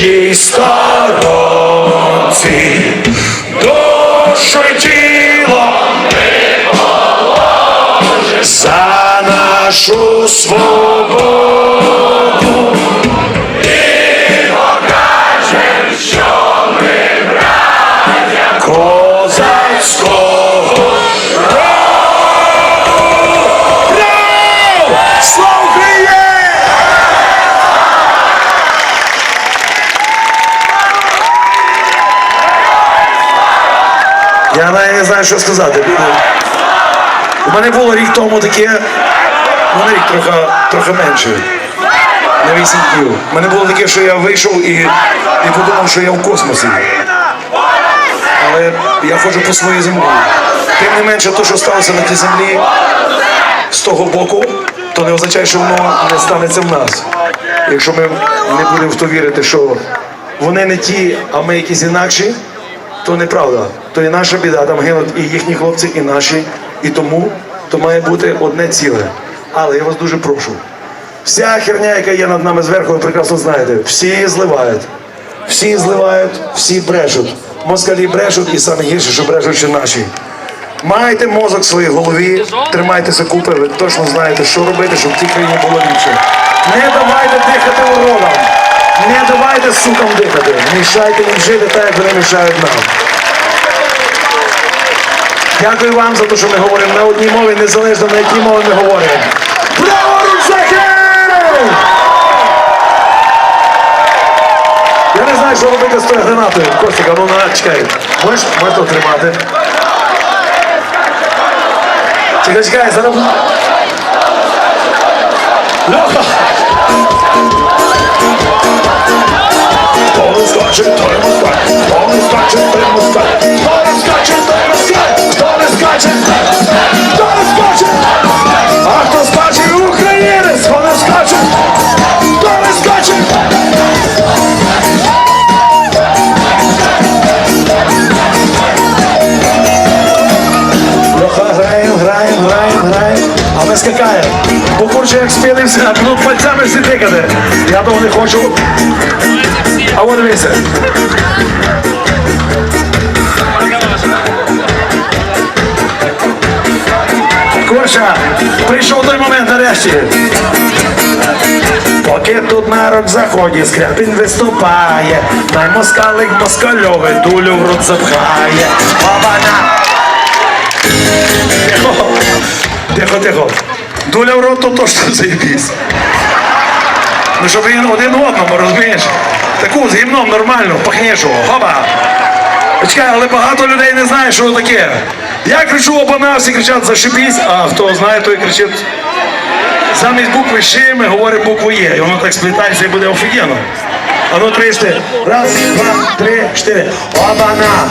тій сторонці, душу й тіло за нашу свободу. Я навіть не знаю, що сказати. У мене було рік тому таке, ну не рік трохи, трохи менше. На 8 днів. У мене було таке, що я вийшов і, і подумав, що я в космосі. Але я ходжу по своїй землі. Тим не менше, те, що сталося на тій землі з того боку, то не означає, що воно не станеться в нас. Якщо ми не будемо в то вірити, що вони не ті, а ми якісь інакші, то неправда. То і наша біда, там гинуть і їхні хлопці, і наші. І тому то має бути одне ціле. Але я вас дуже прошу. Вся херня, яка є над нами зверху, ви прекрасно знаєте, всі зливають. Всі зливають, всі брешуть. Москалі брешуть і саме гірше, що брешуть ще наші. Майте мозок в своїй голові, тримайтеся купи, ви точно знаєте, що робити, щоб в тій країні було ліпше. Не давайте дихати уродам, не давайте сукам дихати, мішайте їм жити так, як вони мішають нам. Дякую вам за те, що ми говоримо на одній мові, незалежно на якій мові ми говоримо. Праворуч захил! Я не знаю, що робити з тою гранатою. Костіка, ну на, чекай. Можеш, то тримати. Чекай, чекай, зараз. Льоха! Хто не скаче. А хто скаче, українець. Хто не скаче, хто не скаче. Граємо, граємо, граємо, граємо. А як спілився, ну пальцями всі тикати. Я того не хочу. А от дивися. Курча, прийшов той момент нарешті. Поки тут народ в заході скряпін виступає, най москалик москальове дулю в рот запхає. Бабана! Тихо, тихо, тихо. Дуля в рот, то точно заєбісь. Ну, щоб він один одному, розумієш? Таку з гімном нормально, пахнішого. Хоба! Чекай, але багато людей не знає, що таке. Я кричу обана, всі кричать зашибісь, а хто знає, той кричить. Замість букви Ши ми говоримо букву Є. І воно так сплітається і буде офігенно. А ну тричте. Раз, два, три, чотири. Обана!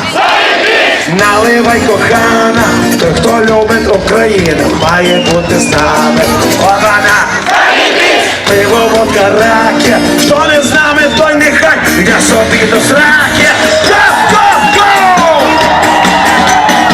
Наливай кохана, той, хто любить Україну, має бути з нами. Обана! Пиво, водка, раки, хто не з нами, той нехай, я собі до сраки.